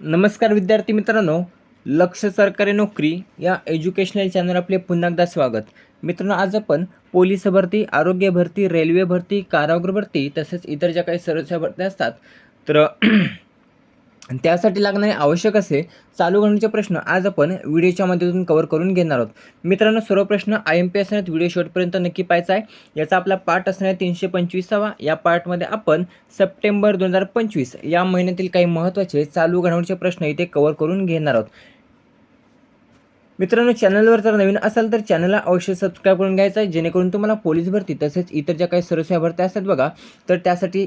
नमस्कार विद्यार्थी मित्रांनो लक्ष सरकारी नोकरी या एज्युकेशनल चॅनल आपले पुन्हा एकदा स्वागत. मित्रांनो आज आपण पोलीस भरती आरोग्य भरती रेल्वे भरती कारागृह भरती तसेच इतर ज्या काही सर्वच्या भरत्या असतात तर त्यासाठी लागणारे आवश्यक असे चालू घडणीचे प्रश्न आज आपण व्हिडिओच्या माध्यमातून कव्हर करून घेणार आहोत. मित्रांनो सर्व प्रश्न आय एम पी असणार व्हिडिओ शेवटपर्यंत नक्की पाहायचा आहे. याचा आपला पार्ट असणार आहे तीनशे पंचवीसावा. या पार्टमध्ये आपण सप्टेंबर दोन हजार पंचवीस या महिन्यातील काही महत्त्वाचे चालू घडामोडीचे प्रश्न इथे कव्हर करून घेणार आहोत. मित्रांनो चॅनलवर जर नवीन असाल तर चॅनलला अवश्य सबस्क्राईब करून घ्यायचं आहे. जेणेकरून तुम्हाला पोलीस भरती तसेच इतर ज्या काही सरस्या भरत्या असतात बघा तर त्यासाठी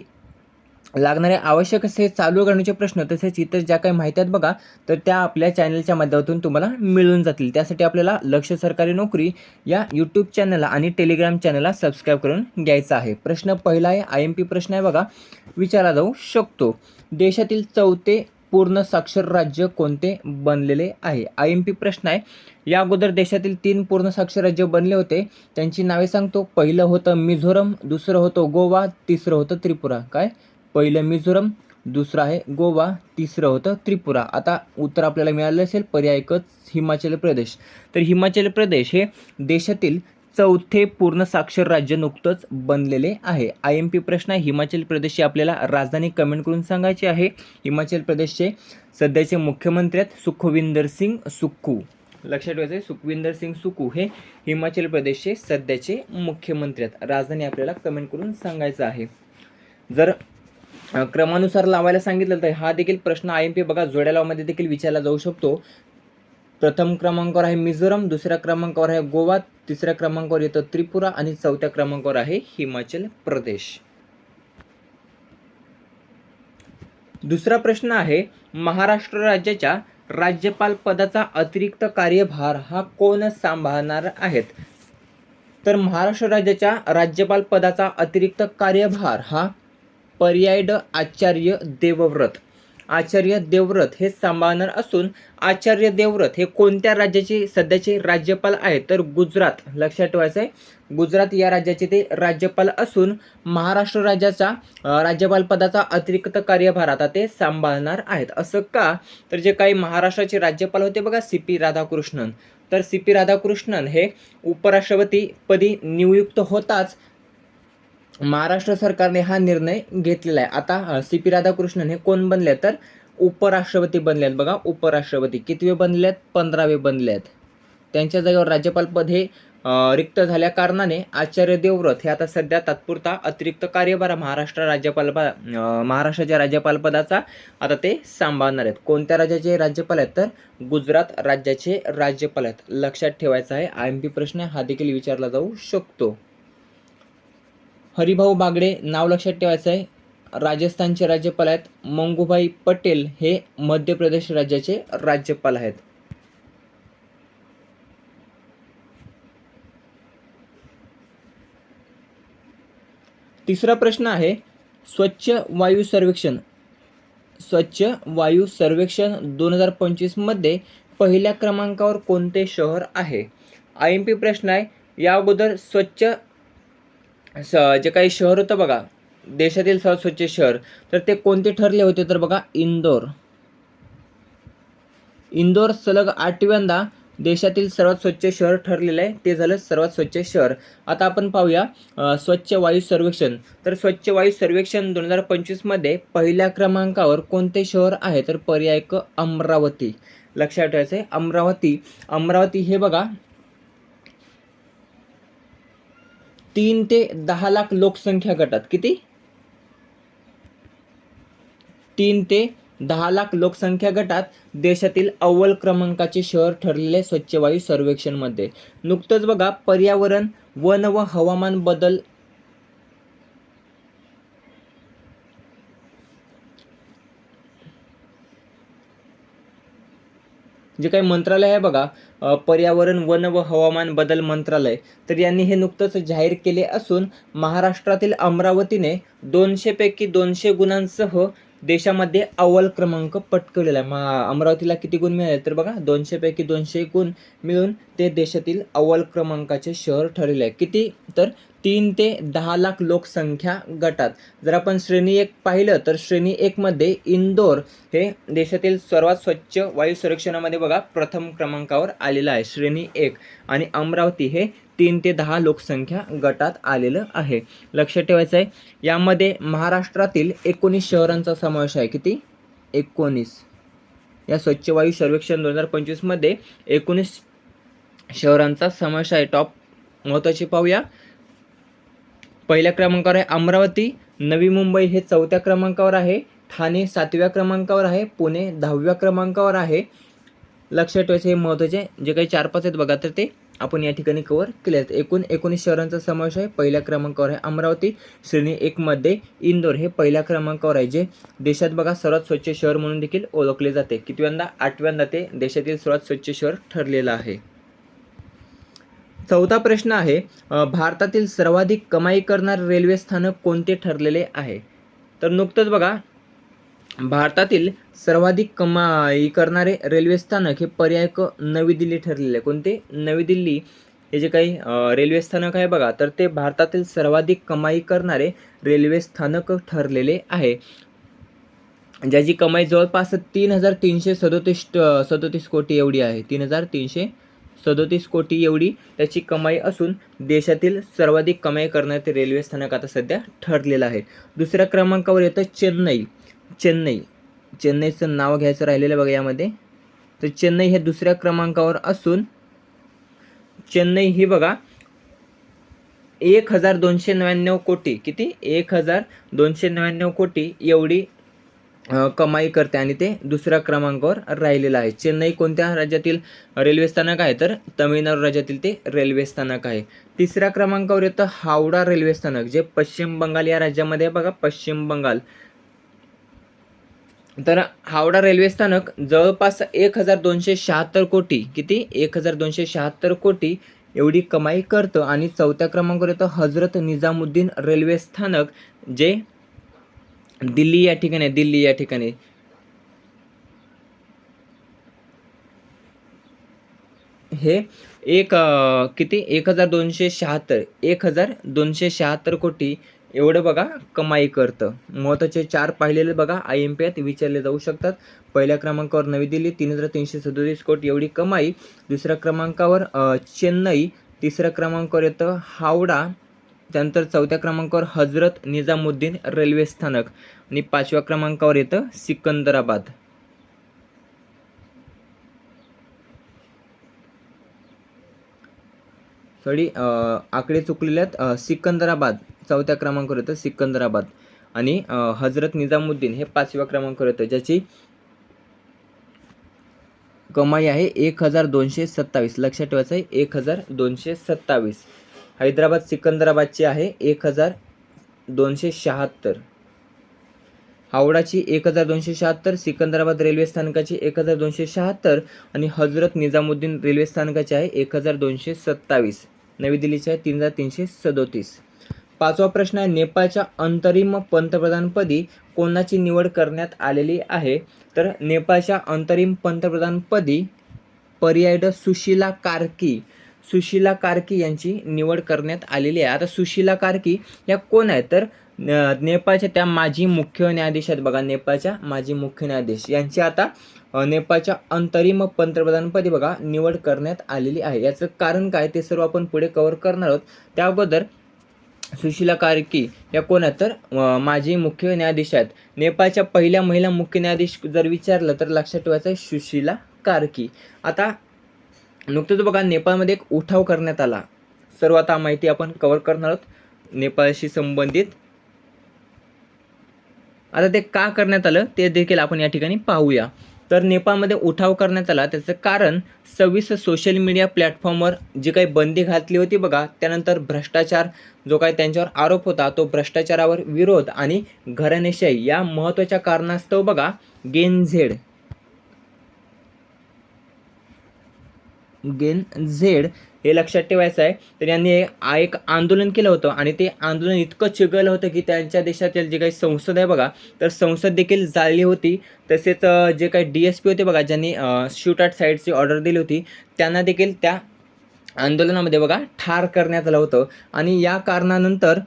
लागणारे आवश्यक असे चालू करण्याचे प्रश्न तसेच इतर ज्या काही माहिती आहेत बघा तर त्या आपल्या चॅनलच्या माध्यमातून तुम्हाला मिळून जातील. त्यासाठी आपल्याला लक्ष सरकारी नोकरी या यूट्यूब चॅनलला आणि टेलिग्राम चॅनलला सबस्क्राईब करून घ्यायचा आहे. प्रश्न पहिला आहे आय एम पी प्रश्न आहे बघा. विचारला जाऊ शकतो. देशातील चौथे पूर्ण साक्षर राज्य कोणते बनलेले आहे? आय एम पी प्रश्न आहे. या अगोदर देशातील तीन पूर्ण साक्षर राज्य बनले होते. त्यांची नावे सांगतो. पहिलं होतं मिझोरम दुसरं होतं गोवा तिसरं होतं त्रिपुरा. काय? पहिलं मिझोरम दुसरं आहे गोवा तिसरं होतं त्रिपुरा. आता उत्तर आपल्याला मिळालं असेल पर्याय एकच हिमाचल प्रदेश. तर हिमाचल प्रदेश हे देशातील चौथे पूर्ण साक्षर राज्य नुकतंच बनलेले आहे. आय एम पी प्रश्न आहे हिमाचल प्रदेशची आपल्याला राजधानी कमेंट करून सांगायची आहे. हिमाचल प्रदेशचे सध्याचे मुख्यमंत्री आहेत सुखविंदर सिंग सुक्खू. लक्षात ठेवायचं सुखविंदर सिंग सुकू हे हिमाचल प्रदेशचे सध्याचे मुख्यमंत्री आहेत. राजधानी आपल्याला कमेंट करून सांगायचं आहे. जर क्रमानुसार लावायला सांगितलं तर हा देखील प्रश्न आय एम पी बघा जोड्यालावमध्ये देखील विचारला जाऊ शकतो. प्रथम क्रमांकावर आहे मिझोरम दुसऱ्या क्रमांकावर आहे गोवा तिसऱ्या क्रमांकावर येतं त्रिपुरा आणि चौथ्या क्रमांकावर आहे हिमाचल प्रदेश. दुसरा प्रश्न आहे महाराष्ट्र राज्याच्या राज्यपाल पदाचा अतिरिक्त कार्यभार हा कोण सांभाळणार आहेत? तर महाराष्ट्र राज्याच्या राज्यपाल पदाचा अतिरिक्त कार्यभार हा पर्यायड आचार्य देवव्रत. आचार्य देवव्रत हे सांभाळणार असून आचार्य देवव्रत हे कोणत्या राज्याचे सध्याचे राज्यपाल आहेत? तर गुजरात. लक्षात ठेवायचं आहे. गुजरात या राज्याचे ते राज्यपाल असून महाराष्ट्र राज्याचा राज्यपाल पदाचा अतिरिक्त कार्यभार आता ते सांभाळणार आहेत. असं का? तर जे काही महाराष्ट्राचे राज्यपाल होते बघा सी पी राधाकृष्णन. तर सी पी राधाकृष्णन हे उपराष्ट्रपतीपदी नियुक्त होताच महाराष्ट्र सरकारने हा निर्णय घेतलेला आहे. आता सी पी राधाकृष्णन हे कोण बनले आहेत? तर उपराष्ट्रपती बनले आहेत बघा. उपराष्ट्रपती. कितवे बनले आहेत पंधरावे बनले आहेत त्यांच्या जागेवर राज्यपाल पद हे रिक्त झाल्या कारणाने आचार्य देवव्रत हे आता सध्या तात्पुरता अतिरिक्त कार्यभार महाराष्ट्र राज्यपाल महाराष्ट्राच्या राज्यपाल पदाचा आता ते सांभाळणार आहेत. कोणत्या राज्याचे राज्यपाल आहेत? तर गुजरात राज्याचे राज्यपाल आहेत. लक्षात ठेवायचं आहे. आय एम पी प्रश्न हा देखील विचारला जाऊ शकतो. हरिभाऊ बागडे नाव लक्षात ठेवायचं आहे. राजस्थानचे राज्यपाल आहेत. मंगूभाई पटेल हे मध्य प्रदेश राज्याचे राज्यपाल आहेत. तिसरा प्रश्न आहे स्वच्छ वायू सर्वेक्षण. स्वच्छ वायू सर्वेक्षण दोन हजार पंचवीसमध्ये पहिल्या क्रमांकावर कोणते शहर आहे? आय एम पी प्रश्न आहे. या अगोदर स्वच्छ स जे काही शहर होतं बघा देशातील सर्वात स्वच्छ शहर तर ते कोणते ठरले होते तर बघा इंदोर. इंदोर सलग आठव्यांदा देशातील सर्वात स्वच्छ शहर ठरलेलं आहे ते झालं सर्वात स्वच्छ शहर. आता आपण पाहूया स्वच्छ वायू सर्वेक्षण. तर स्वच्छ वायू सर्वेक्षण दोन हजार पंचवीसमध्ये पहिल्या क्रमांकावर कोणते शहर आहे? तर पर्याय क अमरावती. लक्षात ठेवायचं आहे अमरावती. अमरावती हे बघा तीन ते दहा लाख लोकसंख्या गटात. किती? तीन ते दहा लाख लोकसंख्या गटात देशातील अव्वल क्रमांकाचे शहर ठरलेले स्वच्छ वायू सर्वेक्षणमध्ये. नुकतंच बघा पर्यावरण वन व हवामान बदल जे काही मंत्रालय आहे बघा पर्यावरण वन व हवामान बदल मंत्रालय तर यांनी हे नुकतंच जाहीर केले असून महाराष्ट्रातील अमरावतीने दोनशेपैकी दोनशे गुणांसह देशामध्ये अव्वल क्रमांक पटकवलेला आहे. मा अमरावतीला किती गुण मिळाले तर बघा दोनशेपैकी दोनशे गुण मिळून ते देशातील अव्वल क्रमांकाचे शहर ठरले आहे. किती? तर तीन ते दहा लाख लोकसंख्या गटात. जर आपण श्रेणी एक पाहिलं तर श्रेणी एकमध्ये इंदोर हे देशातील सर्वात स्वच्छ वायू संरक्षणामध्ये बघा प्रथम क्रमांकावर आलेलं आहे श्रेणी एक. आणि अमरावती हे तीन ते दहा लोकसंख्या गटात आलेलं आहे. लक्षात ठेवायचं आहे यामध्ये महाराष्ट्रातील एकोणीस शहरांचा समावेश आहे. किती? एकोणीस. या स्वच्छ वायू सर्वेक्षण दोन हजार पंचवीसमध्ये एकोणीस शहरांचा समावेश आहे. टॉप महत्त्वाचे पाहूया. पहिल्या क्रमांकावर आहे अमरावती नवी मुंबई हे चौथ्या क्रमांकावर आहे ठाणे सातव्या क्रमांकावर आहे पुणे दहाव्या क्रमांकावर आहे. लक्षात ठेवायचे हे महत्त्वाचे जे काही चार पाच आहेत बघा तर ते आपण या ठिकाणी कव्हर केले आहेत. एकूण एकोणीस शहरांचा समावेश आहे. पहिल्या क्रमांकावर आहे अमरावती श्रेणी एकमध्ये इंदोर हे पहिल्या क्रमांकावर आहे जे देशात बघा सर्वात स्वच्छ शहर म्हणून देखील ओळखले जाते. कितव्यांदा? आठव्यांदा ते देशातील सर्वात स्वच्छ शहर ठरलेलं आहे. चौथा प्रश्न आहे भारतातील सर्वाधिक कमाई करणारे रेल्वे स्थानक कोणते ठरलेले आहे? तर नुकतंच बघा भारतातील सर्वाधिक कमाई करणारे रेल्वे स्थानक हे पर्याय क नवी दिल्ली ठरलेले. आहे कोणते? नवी दिल्ली. हे जे काही रेल्वे स्थानक आहे बघा तर ते भारतातील सर्वाधिक कमाई करणारे रेल्वे स्थानक ठरलेले आहे. ज्याची कमाई जवळपास तीन हजार तीनशे सदोतीस सदोतीस कोटी एवढी आहे. तीन हजार तीनशे सदोतीस कोटी एवढी त्याची कमाई असून देशातील सर्वाधिक कमाई करणारे रेल्वे स्थानक आता सध्या ठरलेलं आहे. दुसऱ्या क्रमांकावर येतं चेन्नई. चेन्नई. चेन्नईचं नाव घ्यायचं राहिलेलं बघा यामध्ये. तर चेन्नई हे दुसऱ्या क्रमांकावर असून चेन्नई ही बघा एक हजार दोनशे नव्याण्णव कोटी. किती? एक हजार दोनशे नव्याण्णव कोटी एवढी कमाई करते आणि ते दुसऱ्या क्रमांकावर राहिलेलं आहे. चेन्नई कोणत्या राज्यातील रेल्वे स्थानक आहे? तर तमिळनाडू राज्यातील ते रेल्वे स्थानक आहे. तिसऱ्या क्रमांकावर येतं हावडा रेल्वे स्थानक जे पश्चिम बंगाल या राज्यामध्ये बघा पश्चिम बंगाल. तर हावडा रेल्वे स्थानक जवळपास एक हजार दोनशे शहात्तर कोटी. किती? एक हजार दोनशे शहात्तर कोटी एवढी कमाई करतं. आणि चौथ्या क्रमांकावर येतं हजरत निजामुद्दीन रेल्वे स्थानक जे दिल्ली या ठिकाणी दिल्ली या ठिकाणी. हे एक किती? एक हजार दोनशे शहात्तर. एक हजार दोनशे शहात्तर कोटी एवढं बघा कमाई करतं. महत्त्वाचे चार पाहिलेले बघा आय एम पी विचारले जाऊ शकतात. पहिल्या क्रमांकावर नवी दिल्ली तीन हजार तीनशे सदोतीस कोटी एवढी कमाई. दुसऱ्या क्रमांकावर चेन्नई. तिसऱ्या क्रमांकावर येतं हावडा. त्यानंतर चौथ्या क्रमांकावर हजरत निजामुद्दीन रेल्वे स्थानक आणि पाचव्या क्रमांकावर येतं सिकंदराबाद. सॉरी आकडे चुकलेले आहेत. सिकंदराबाद चौथ्या क्रमांकावर येतं सिकंदराबाद. आणि हजरत निजामुद्दीन हे पाचव्या क्रमांकावर येतं ज्याची कमाई आहे एक हजार दोनशे सत्तावीस. लक्षात ठेवायचं आहे एक हजार दोनशे सत्तावीस. हैदराबाद सिकंदराबादची आहे एक हजार दोनशे शहात्तर. हावडाची एक हजार दोनशे शहात्तर सिकंदराबाद रेल्वे स्थानकाची एक हजार दोनशे शहात्तर आणि हजरत निजामुद्दीन रेल्वे स्थानकाची आहे एक हजार दोनशे सत्तावीस. नवी दिल्लीची आहे तीन हजार तीनशे सदोतीस. पाचवा प्रश्न आहे नेपाळच्या अंतरिम पंतप्रधानपदी कोणाची निवड करण्यात आलेली आहे? तर नेपाळच्या अंतरिम पंतप्रधानपदी पर्यायड सुशीला कार्की. सुशीला कार्की यांची निवड करण्यात आलेली आहे. आता सुशीला कार्की या कोण आहेत? तर नेपाळच्या त्या माजी मुख्य न्यायाधीश आहेत बघा नेपाळच्या माजी मुख्य न्यायाधीश. यांची आता नेपाळच्या अंतरिम पंतप्रधानपदी बघा निवड करण्यात आलेली आहे. याचं कारण काय? ते सर्व आपण पुढे कव्हर करणार आहोत. त्या अगोदर सुशीला कार्की या कोण आहेत? तर माजी मुख्य न्यायाधीश आहेत. नेपाळच्या पहिल्या महिला मुख्य न्यायाधीश जर विचारलं तर लक्षात ठेवायचं आहे सुशीला कार्की. आता नुकतंच बघा नेपाळमध्ये एक उठाव करण्यात आला. सर्व आता माहिती आपण कवर करणार आहोत. नेपाळशी संबंधित. आता ते का करण्यात आलं ते देखील आपण या ठिकाणी पाहूया. तर नेपाळमध्ये उठाव करण्यात आला. त्याचं कारण सव्वीस सोशल मीडिया प्लॅटफॉर्मवर जी काही बंदी घातली होती बघा त्यानंतर भ्रष्टाचार जो काही त्यांच्यावर आरोप होता तो भ्रष्टाचारावर विरोध आणि घराणेशाही या महत्त्वाच्या कारणास्तव बघा गेन गेन झेड हे लक्षात ठेवायचं आहे. तर यांनी आ- एक आंदोलन केलं होतं आणि ते आंदोलन इतकं चिघळलं होतं की त्यांच्या देशातील जे काही संसद आहे बघा तर संसद देखील जाळली होती. तसेच जे काही डी एस पी होते बघा ज्यांनी शूट आट साईडची ऑर्डर दिली होती त्यांना देखील त्या आंदोलनामध्ये बघा ठार करण्यात आलं होतं. आणि या कारणानंतर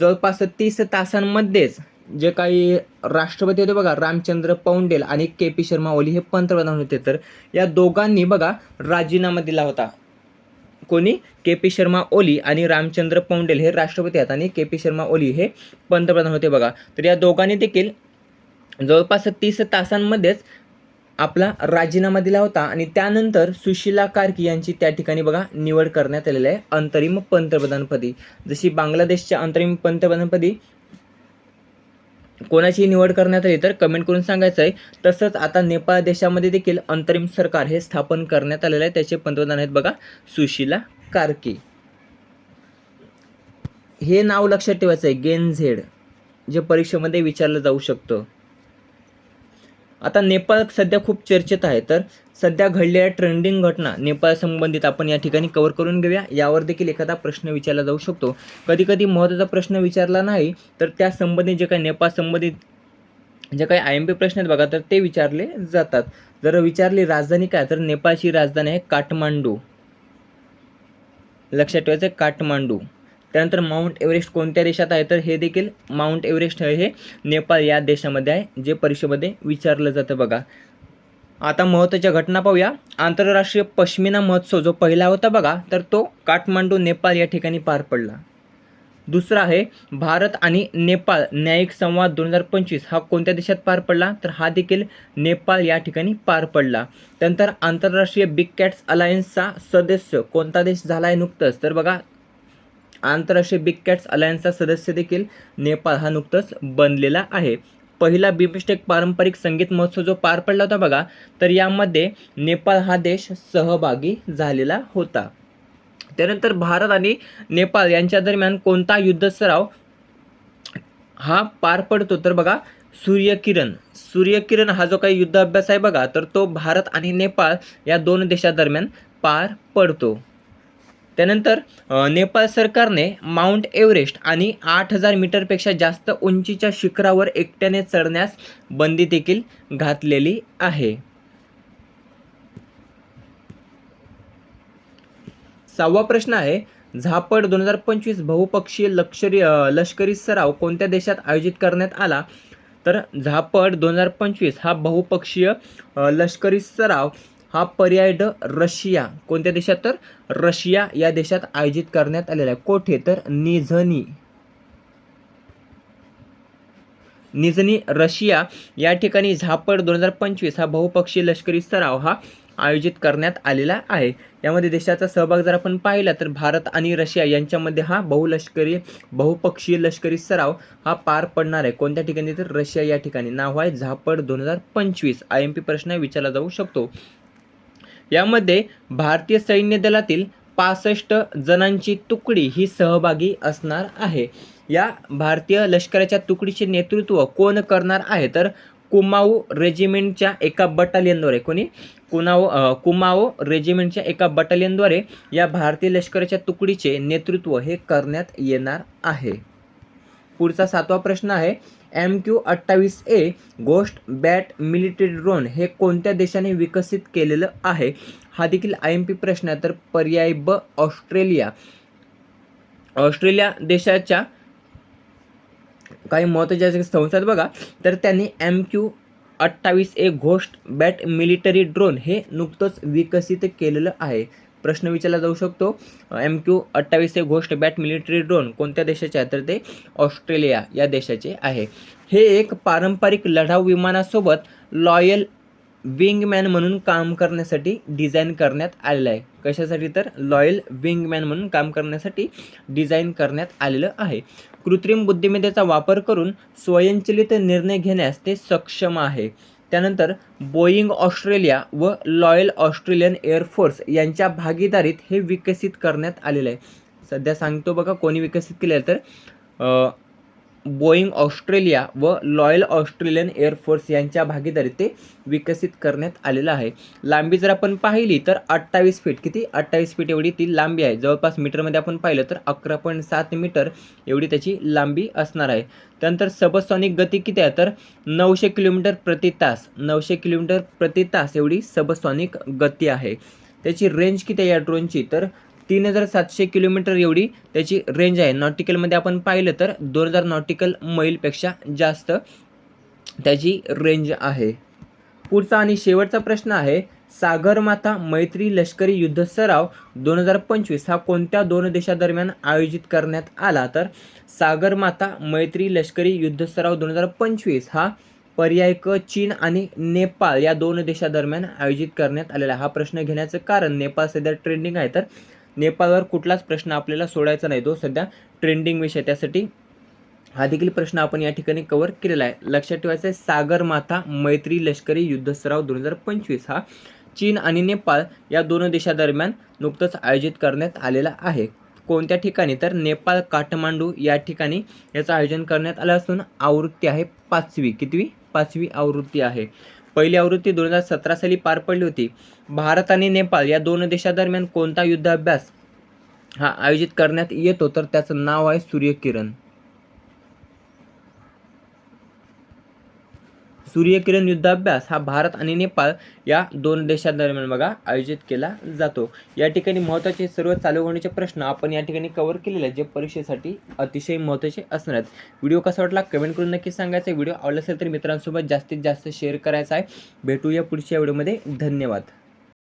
जवळपास तीस तासांमध्येच जे काही राष्ट्रपती होते बघा रामचंद्र पौंडेल आणि के पी शर्मा ओली हे पंतप्रधान होते. तर या दोघांनी बघा राजीनामा दिला होता. कोणी? के पी शर्मा ओली आणि रामचंद्र पौंडेल हे राष्ट्रपती आहेत आणि के पी शर्मा ओली हे पंतप्रधान होते बघा. तर या दोघांनी देखील जवळपास तीस तासांमध्येच आपला राजीनामा दिला होता आणि त्यानंतर सुशीला कार्की यांची त्या ठिकाणी बघा निवड करण्यात आलेली आहे अंतरिम पंतप्रधानपदी. जशी बांगलादेशच्या अंतरिम पंतप्रधानपदी कोणाची निवड करण्यात आली तर कमेंट करून सांगायचं आहे तसंच आता नेपाळ देशामध्ये देखील अंतरिम सरकार हे स्थापन करण्यात आलेलं आहे. त्याचे पंतप्रधान आहेत बघा सुशीला कार्की. हे नाव लक्षात ठेवायचं आहे गेनझेड जे परीक्षेमध्ये विचारलं जाऊ शकतं. आता नेपाळ सध्या खूप चर्चेत आहे तर सध्या घडलेल्या ट्रेंडिंग घटना नेपाळ संबंधित आपण या ठिकाणी कव्हर करून घेऊया. यावर देखील एखादा प्रश्न विचारला जाऊ शकतो. कधी कधी महत्त्वाचा प्रश्न विचारला नाही तर त्या संबंधित जे काही नेपाळ संबंधित जे काही आय एम पी प्रश्न आहेत बघा तर ते विचारले जातात. जर विचारली राजधानी काय तर नेपाळची राजधानी आहे काठमांडू. लक्षात ठेवायचं आहे काठमांडू. त्यानंतर माउंट एव्हरेस्ट कोणत्या देशात आहे? तर हे देखील माउंट एव्हरेस्ट हे नेपाळ या देशामध्ये आहे जे परीक्षेमध्ये विचारलं जातं बघा. आता महत्त्वाच्या घटना पाहूया. आंतरराष्ट्रीय पश्मिना महोत्सव जो पहिला होता बघा तर तो काठमांडू नेपाळ या ठिकाणी पार पडला. दुसरा आहे भारत आणि नेपाळ न्यायिक संवाद दोन हजार पंचवीस हा कोणत्या देशात पार पडला? तर हा देखील नेपाळ या ठिकाणी पार पडला. त्यानंतर आंतरराष्ट्रीय बिग कॅट्स अलायन्सचा सदस्य कोणता देश झाला आहे नुकतंच? तर बघा आंतरराष्ट्रीय बिग कॅट्स अलायन्सचा सदस्य देखील नेपाळ हा नुकतंच बनलेला आहे. पहिला बिमस्टेक पारंपरिक संगीत महोत्सव जो पार पडला होता बघा तर यामध्ये नेपाळ हा देश सहभागी झालेला होता. त्यानंतर भारत आणि नेपाळ यांच्या दरम्यान कोणता युद्ध सराव हा पार पडतो? तर बघा सूर्यकिरण. सूर्यकिरण हा जो काही युद्ध अभ्यास आहे बघा तर तो भारत आणि नेपाळ या दोन देशादरम्यान पार पडतो. त्यानंतर नेपाळ सरकारने माउंट एव्हरेस्ट आणि आठ हजार मीटरपेक्षा जास्त उंचीच्या शिखरावर एकट्याने चढण्यास बंदी देखील घातलेली आहे. सहावा प्रश्न आहे झापड दोन हजार पंचवीस बहुपक्षीय लष्करी लष्करी सराव कोणत्या देशात आयोजित करण्यात आला? तर झापड दोन हजार पंचवीस हा बहुपक्षीय लष्करी सराव हा पर्याय ड रशिया. कोणत्या देशात तर? रशिया या देशात आयोजित करण्यात आलेला आहे. कोठे तर? निझनी. Nizhny Russia. या ठिकाणी झापड दोन हजार पंचवीस हा बहुपक्षीय लष्करी सराव हा आयोजित करण्यात आलेला आहे. यामध्ये देशाचा सहभाग जर आपण पाहिला तर भारत आणि रशिया यांच्यामध्ये हा बहुलष्करी बहुपक्षीय लष्करी सराव हा पार पडणार आहे. कोणत्या ठिकाणी तर? रशिया या ठिकाणी. नाव आहे झापड दोन हजार पंचवीस. आय एम पी प्रश्न विचारला जाऊ शकतो. यामध्ये भारतीय सैन्य दलातील पासष्ट जणांची तुकडी ही सहभागी असणार आहे. या भारतीय लष्कराच्या तुकडीचे नेतृत्व कोण करणार आहे? तर कुमाऊ रेजिमेंटच्या एका बटालियनद्वारे. कोणी? कुनाओ कुमाओ रेजिमेंटच्या एका बटालियनद्वारे या भारतीय लष्कराच्या तुकडीचे नेतृत्व हे करण्यात येणार आहे. पुढचा सातवा प्रश्न आहे. एम क्यू अठ्ठावीस ए गोष्ट बॅट मिलिटरी ड्रोन हे कोणत्या देशाने विकसित केलेलं आहे? हा देखील आय एम पी प्रश्न आहे. तर पर्याय ब ऑस्ट्रेलिया. ऑस्ट्रेलिया देशाच्या काही महत्त्वाच्या संस्थात संस्था आहेत बघा. तर त्यांनी एम क्यू अठ्ठावीस A ghost bat military drone हे नुकतंच विकसित केलेलं आहे. प्रश्न विचारला जाऊ शकतो. एम क्यू अठ्ठावीस हे घोष्ट बॅट मिलिटरी ड्रोन कोणत्या देशाचे आहे? तर ते ऑस्ट्रेलिया या देशाचे आहे. हे एक पारंपरिक लढाऊ विमानासोबत लॉयल विंगमॅन म्हणून काम करण्यासाठी डिझाईन करण्यात आलेलं आहे. कशासाठी तर? लॉयल विंगमॅन म्हणून काम करण्यासाठी डिझाईन करण्यात आलेलं आहे. कृत्रिम बुद्धिमत्तेचा वापर करून स्वयंचलित निर्णय घेण्यास ते सक्षम आहे. त्यानंतर बोईंग ऑस्ट्रेलिया व लॉयल ऑस्ट्रेलियन एअरफोर्स यांच्या भागीदारीत हे विकसित करण्यात आलेलं आहे. सध्या सांगतो बघा कोणी विकसित केलं आहे तर बोईंग ऑस्ट्रेलिया व लॉयल ऑस्ट्रेलियन एअरफोर्स यांच्या भागीदारीत ते विकसित करण्यात आलेलं आहे. लांबी जर आपण पाहिली तर अठ्ठावीस फीट किती? अठ्ठावीस फीट एवढी ती लांबी आहे. जवळपास मीटरमध्ये आपण पाहिलं तर अकरा पॉईंट सात मीटर एवढी त्याची लांबी असणार आहे. त्यानंतर सबसॉनिक गती किती आहे? तर नऊशे किलोमीटर प्रति तास. नऊशे किलोमीटर प्रति तास एवढी सबसॉनिक गती आहे. त्याची रेंज किती आहे या ड्रोनची तर तीन हजार सातशे किलोमीटर एवढी त्याची रेंज आहे. नॉटिकलमध्ये आपण पाहिलं तर दोन हजार नॉटिकल मैलपेक्षा जास्त त्याची रेंज आहे. पुढचा आणि शेवटचा प्रश्न आहे सागरमाथा मैत्री लष्करी युद्ध सराव दोन हजार पंचवीस हा कोणत्या दोन देशादरम्यान आयोजित करण्यात आला? तर सागरमाता मैत्री लष्करी युद्ध सराव दोन हजार पंचवीस हा पर्याय क चीन आणि नेपाळ या दोन देशादरम्यान आयोजित करण्यात आलेला हा प्रश्न घेण्याचं कारण नेपाळ सध्या ट्रेंडिंग आहे. तर नेपाळवर कुठलाच प्रश्न आपल्याला सोडायचा नाही. तो सध्या ट्रेंडिंग विषय त्यासाठी हा देखील प्रश्न आपण या ठिकाणी कव्हर केलेला आहे. लक्षात ठेवायचं आहे सागरमाथा मैत्री लष्करी युद्ध सराव दोन हजार पंचवीस हा चीन आणि नेपाळ या दोन देशादरम्यान नुकतंच आयोजित करण्यात आलेला आहे. कोणत्या ठिकाणी? तर नेपाळ काठमांडू या ठिकाणी याचं आयोजन करण्यात आलं असून आवृत्ती आहे पाचवी. कितवी? पाचवी आवृत्ती आहे. पहिली आवृत्ती दोन हजार सतरा साली पार पडली होती. भारत आणि नेपाळ या दोन देशादरम्यान कोणता युद्धाभ्यास हा आयोजित करण्यात येतो? तर त्याचं नाव आहे सूर्यकिरण. सूर्यकिरण युद्धाभ्यास हा भारत आणि नेपाळ या दोन देशांदरम्यान बघा आयोजित केला जातो. या ठिकाणी महत्त्वाचे सर्व चालू होण्याचे प्रश्न आपण या ठिकाणी कव्हर केलेले आहेत जे परीक्षेसाठी अतिशय महत्त्वाचे असणार आहेत. व्हिडिओ कसा वाटला कमेंट करून नक्की सांगायचा व्हिडिओ आवडला असेल तर मित्रांसोबत जास्तीत जास्त शेअर करायचा आहे. भेटूया पुढच्या व्हिडिओमध्ये धन्यवाद.